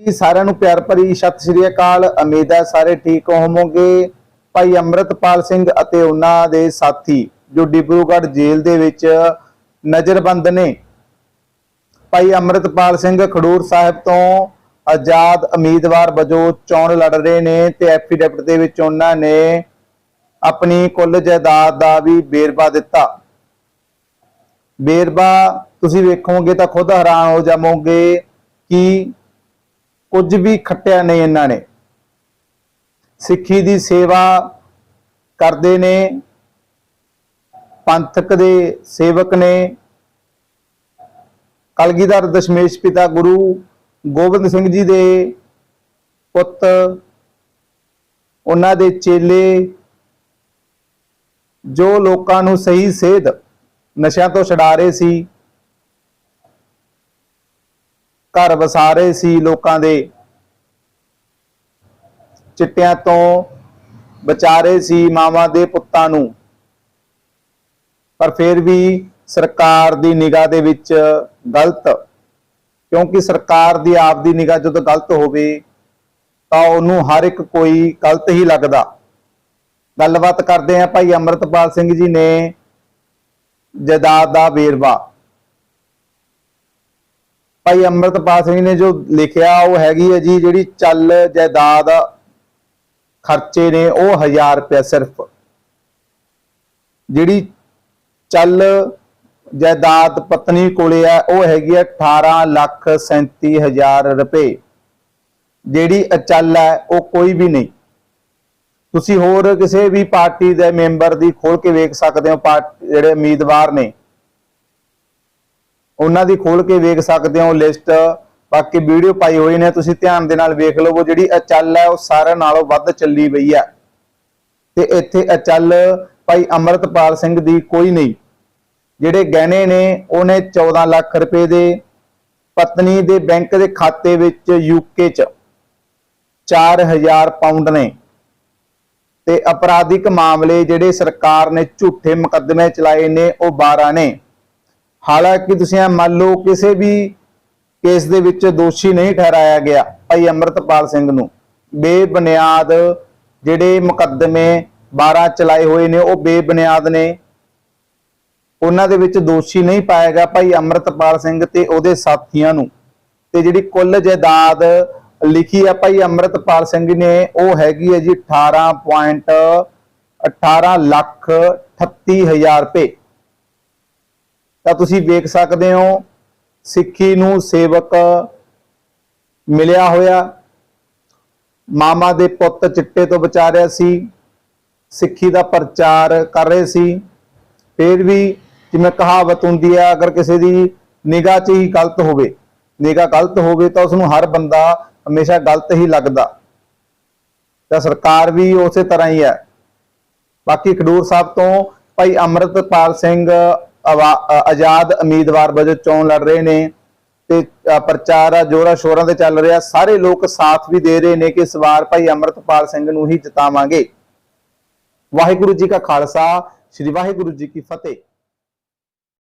ਜੀ, ਸਾਰਿਆਂ ਨੂੰ ਪਿਆਰ ਭਰੀ ਸਤਿ ਸ੍ਰੀ ਅਕਾਲ। ਉਮੀਦ ਹੈ ਸਾਰੇ ਠੀਕ ਹੋਵੋਗੇ। ਭਾਈ ਅੰਮ੍ਰਿਤਪਾਲ ਸਿੰਘ ਅਤੇ ਉਹਨਾਂ ਦੇ ਸਾਥੀ ਜੋ ਡਿਬਰੂਗੜ੍ਹ ਜੇਲ੍ਹ ਦੇ ਵਿੱਚ ਨਜ਼ਰਬੰਦ ਨੇ। ਭਾਈ ਅੰਮ੍ਰਿਤਪਾਲ ਸਿੰਘ ਖਡੂਰ ਸਾਹਿਬ ਤੋਂ ਆਜ਼ਾਦ ਉਮੀਦਵਾਰ ਵਜੋਂ ਚੋਣ ਲੜ ਰਹੇ ਨੇ ਤੇ ਐਫੀਡੈਵਿਟ ਦੇ ਵਿੱਚ ਉਹਨਾਂ ਨੇ ਆਪਣੀ ਕੁੱਲ ਜਾਇਦਾਦ ਦਾ ਵੀ ਵੇਰਵਾ ਦਿੱਤਾ। ਵੇਰਵਾ ਤੁਸੀਂ ਵੇਖੋਗੇ ਤਾਂ ਖੁਦ ਹੈਰਾਨ ਹੋ ਜਾਵੋਗੇ ਕਿ ਕੁਝ ਵੀ ਖੱਟਿਆ ਨਹੀਂ ਇਹਨਾਂ ਨੇ। ਸਿੱਖੀ ਦੀ ਸੇਵਾ ਕਰਦੇ ਨੇ, ਪੰਥਕ ਦੇ ਸੇਵਕ ਨੇ। ਕਲਗੀਧਰ ਦਸ਼ਮੇਸ਼ ਪਿਤਾ ਗੁਰੂ ਗੋਬਿੰਦ ਸਿੰਘ ਜੀ ਦੇ ਪੁੱਤ, ਉਹਨਾਂ ਦੇ ਚੇਲੇ, ਜੋ ਲੋਕਾਂ ਨੂੰ ਸਹੀ ਸੇਧ ਨਸ਼ਿਆਂ ਤੋਂ ਛਡਾ ਰਹੇ ਸੀ। ਘਰ ਵਸਾ ਰਹੇ ਸੀ ਲੋਕਾਂ ਦੇ। ਚਿੱਟਿਆਂ ਤੋਂ ਬਚਾ ਰਹੇ ਸੀ ਮਾਵਾਂ ਦੇ ਪੁੱਤਾਂ ਨੂੰ। ਪਰ ਫਿਰ ਵੀ ਸਰਕਾਰ ਦੀ ਨਿਗਾਹ ਦੇ ਵਿੱਚ ਗਲਤ। ਕਿਉਂਕਿ ਸਰਕਾਰ ਦੀ ਆਪ ਦੀ ਨਿਗਾਹ ਜਦੋਂ ਗਲਤ ਹੋਵੇ, ਤਾਂ ਉਹਨੂੰ ਹਰ ਇੱਕ ਕੋਈ ਗਲਤ ਹੀ ਲੱਗਦਾ। ਗੱਲਬਾਤ ਕਰਦੇ ਆ ਭਾਈ ਅੰਮ੍ਰਿਤਪਾਲ ਸਿੰਘ ਜੀ ਨੇ ਜਾਇਦਾਦ ਦਾ ਵੇਰਵਾ। ਭਾਈ ਅੰਮ੍ਰਿਤਪਾਲ ਸਿੰਘ ਨੇ ਜੋ ਲਿਖਿਆ, ਉਹ ਹੈਗੀ ਹੈ ਜੀ, ਜਿਹੜੀ ਚੱਲ ਜਾਇਦਾਦ ਖਰਚੇ ਨੇ, ਉਹ 1000 ਰੁਪਏ ਸਿਰਫ। ਜਿਹੜੀ ਚੱਲ ਜਾਇਦਾਦ ਪਤਨੀ ਕੋਲੇ ਆ, ਉਹ ਹੈਗੀ ਹੈ 18 ਲੱਖ 37 ਹਜ਼ਾਰ ਰੁਪਏ। ਜਿਹੜੀ ਅਚਲ ਹੈ, ਉਹ ਕੋਈ ਵੀ ਨਹੀਂ। ਤੁਸੀਂ ਹੋਰ ਕਿਸੇ ਵੀ ਪਾਰਟੀ ਦੇ ਮੈਂਬਰ ਦੀ ਖੋਲ ਕੇ ਵੇਖ ਸਕਦੇ ਹੋ ਜਿਹੜੇ ਉਮੀਦਵਾਰ ਨੇ। ਉਹਨਾਂ ਦੀ ਖੋਲ ਕੇ ਵੇਖ ਸਕਦੇ ਹੋ ਲਿਸਟ। ਬਾਕੀ ਵੀਡੀਓ ਪਾਈ ਹੋਈ ਨੇ, ਤੁਸੀਂ ਧਿਆਨ ਦੇ ਨਾਲ ਵੇਖ ਲਵੋ, ਜਿਹੜੀ ਅਚਲ ਹੈ, ਉਹ ਸਾਰਿਆਂ ਨਾਲੋਂ ਵੱਧ ਚੱਲੀ ਪਈ ਹੈ। ਤੇ ਇੱਥੇ ਅਚਲ ਭਾਈ ਅਮਰਤਪਾਲ ਸਿੰਘ ਦੀ ਕੋਈ ਨਹੀਂ। ਜਿਹੜੇ ਗਹਿਣੇ ਨੇ, ਉਹਨੇ 14 ਲੱਖ ਰੁਪਏ ਦੇ ਪਤਨੀ ਦੇ ਬੈਂਕ ਦੇ ਖਾਤੇ ਵਿੱਚ ਯੂਕੇ ਚ 4000 ਪਾਉਂਡ ਨੇ। ਤੇ ਅਪਰਾਧਿਕ ਮਾਮਲੇ ਜਿਹੜੇ ਸਰਕਾਰ ਨੇ ਝੂਠੇ ਮੁਕੱਦਮੇ ਚਲਾਏ ਨੇ, ਉਹ 12 ਨੇ। ਹਾਲਾਂਕਿ ਤੁਸੀਂ ਇਹ ਮੰਨ ਲਓ ਕਿਸੇ ਵੀ ਕੇਸ ਦੇ ਵਿੱਚ ਦੋਸ਼ੀ ਨਹੀਂ ਠਹਿਰਾਇਆ ਗਿਆ ਭਾਈ ਅਮਰਤਪਾਲ ਸਿੰਘ ਨੂੰ। ਬੇਬੁਨਿਆਦ ਜਿਹੜੇ ਮੁਕੱਦਮੇ 12 ਚਲਾਏ ਹੋਏ ਨੇ, ਉਹ ਬੇਬੁਨਿਆਦ ਨੇ। ਉਹਨਾਂ ਦੇ ਵਿੱਚ ਦੋਸ਼ੀ ਨਹੀਂ ਪਾਇਆ ਗਿਆ ਭਾਈ ਅਮਰਤਪਾਲ ਸਿੰਘ ਤੇ ਉਹਦੇ ਸਾਥੀਆਂ ਨੂੰ। ਤੇ ਜਿਹੜੀ ਕੁੱਲ ਜਾਇਦਾਦ ਲਿਖੀ ਹੈ ਭਾਈ ਅਮਰਤਪਾਲ ਸਿੰਘ ਨੇ, ਉਹ ਹੈਗੀ ਹੈ ਜੀ 18.18 ਲੱਖ 38 ਹਜ਼ਾਰ ਰੁਪਏ। ਤਾਂ ਤੁਸੀਂ ਵੇਖ ਸਕਦੇ ਹੋ ਸਿੱਖੀ ਨੂੰ ਸੇਵਕ ਮਿਲਿਆ ਹੋਇਆ। ਮਾਮਾ ਦੇ ਪੁੱਤ ਚਿੱਟੇ ਤੋਂ ਬਚਾ ਰਿਹਾ ਸੀ। ਸਿੱਖੀ ਦਾ ਪ੍ਰਚਾਰ ਕਰ ਰਹੇ ਸੀ। ਫਿਰ ਵੀ ਜਿਵੇਂ ਕਹਾਵਤ ਹੁੰਦੀ ਹੈ, ਅਗਰ ਕਿਸੇ ਦੀ ਨਿਗਾਹ 'ਚ ਹੀ ਗਲਤ ਹੋਵੇ, ਨਿਗਾਹ ਗਲਤ ਹੋਵੇ ਤਾਂ ਉਸ ਨੂੰ ਹਰ ਬੰਦਾ ਹਮੇਸ਼ਾ ਗਲਤ ਹੀ ਲੱਗਦਾ। ਤਾਂ ਸਰਕਾਰ ਵੀ ਉਸੇ ਤਰ੍ਹਾਂ ਹੀ ਹੈ। ਬਾਕੀ ਖਡੂਰ ਸਾਹਿਬ ਤੋਂ ਭਾਈ ਅਮਰਤਪਾਲ ਸਿੰਘ ਆਜ਼ਾਦ ਉਮੀਦਵਾਰ ਵਜੋਂ ਚੋਣ ਲੜ ਰਹੇ ਨੇ ਤੇ ਪ੍ਰਚਾਰ ਆ, ਜੋਰਾ ਸ਼ੋਰਾਂ ਤੇ ਚੱਲ ਰਿਹਾ। ਸਾਰੇ ਲੋਕ ਸਾਥ ਵੀ ਦੇ ਰਹੇ ਨੇ ਕਿ ਇਸ ਵਾਰ ਭਾਈ ਅਮਰਤਪਾਲ ਸਿੰਘ ਨੂੰ ਹੀ ਜਿਤਾਵਾਂਗੇ। ਵਾਹਿਗੁਰੂ ਜੀ ਕਾ ਖਾਲਸਾ, ਸ੍ਰੀ ਵਾਹਿਗੁਰੂ ਜੀ ਕੀ ਫਤਿਹ।